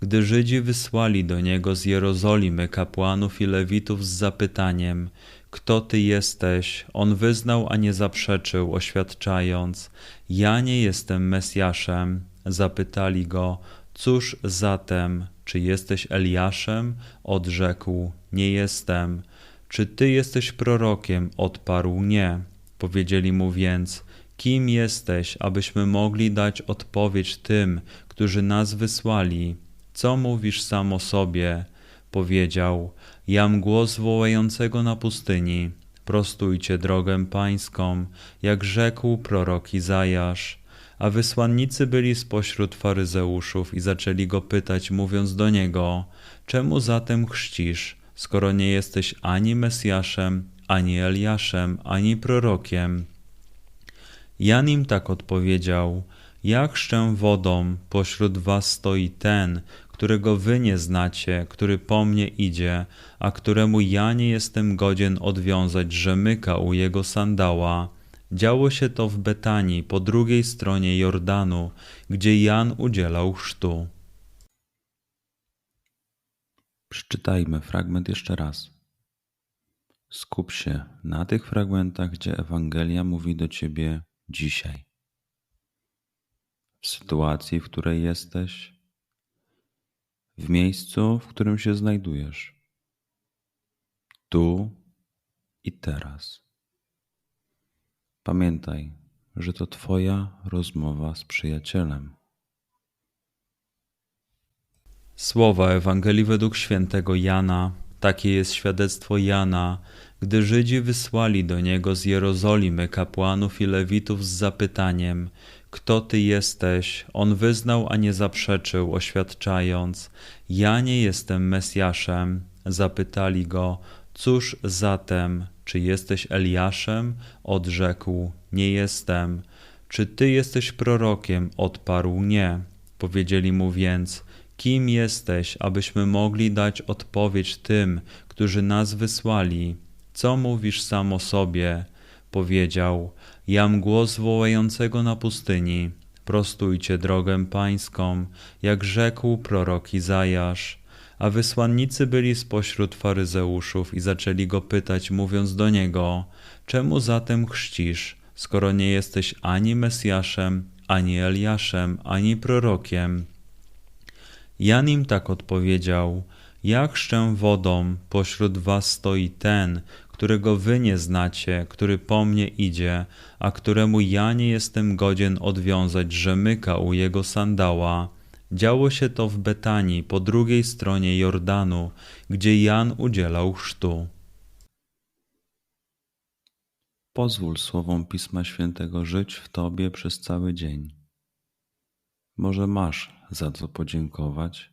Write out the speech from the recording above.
gdy Żydzi wysłali do niego z Jerozolimy kapłanów i lewitów z zapytaniem: Kto ty jesteś? On wyznał, a nie zaprzeczył, oświadczając: Ja nie jestem Mesjaszem. Zapytali go: Cóż zatem, czy jesteś Eliaszem? Odrzekł: Nie jestem. Czy ty jesteś prorokiem? Odparł: Nie. Powiedzieli mu więc: Kim jesteś, abyśmy mogli dać odpowiedź tym, którzy nas wysłali? Co mówisz sam o sobie? Powiedział: Jam głos wołającego na pustyni. Prostujcie drogę pańską, jak rzekł prorok Izajasz. A wysłannicy byli spośród faryzeuszów i zaczęli go pytać, mówiąc do niego: Czemu zatem chrzcisz, skoro nie jesteś ani Mesjaszem, ani Eliaszem, ani prorokiem? Jan im tak odpowiedział: Ja chrzczę wodą, pośród was stoi ten, którego wy nie znacie, który po mnie idzie, a któremu ja nie jestem godzien odwiązać rzemyka u jego sandała. Działo się to w Betanii, po drugiej stronie Jordanu, gdzie Jan udzielał chrztu. Przeczytajmy fragment jeszcze raz. Skup się na tych fragmentach, gdzie Ewangelia mówi do ciebie dzisiaj. W sytuacji, w której jesteś, w miejscu, w którym się znajdujesz, tu i teraz. Pamiętaj, że to Twoja rozmowa z przyjacielem. Słowa Ewangelii według świętego Jana. Takie jest świadectwo Jana, gdy Żydzi wysłali do niego z Jerozolimy kapłanów i lewitów z zapytaniem: Kto ty jesteś? On wyznał, a nie zaprzeczył, oświadczając: Ja nie jestem Mesjaszem. Zapytali go: Cóż zatem, czy jesteś Eliaszem? Odrzekł: Nie jestem. Czy ty jesteś prorokiem? Odparł: Nie. Powiedzieli mu więc: Kim jesteś, abyśmy mogli dać odpowiedź tym, którzy nas wysłali? Co mówisz sam o sobie? Powiedział: Jam głos wołającego na pustyni. Prostujcie drogę pańską, jak rzekł prorok Izajasz. A wysłannicy byli spośród faryzeuszów i zaczęli go pytać, mówiąc do niego: Czemu zatem chrzcisz, skoro nie jesteś ani Mesjaszem, ani Eliaszem, ani prorokiem? Jan im tak odpowiedział: Ja chrzczę wodą, pośród was stoi ten, którego wy nie znacie, który po mnie idzie, a któremu ja nie jestem godzien odwiązać rzemyka u jego sandała. Działo się to w Betanii, po drugiej stronie Jordanu, gdzie Jan udzielał chrztu. Pozwól słowom Pisma Świętego żyć w Tobie przez cały dzień. Może masz za co podziękować,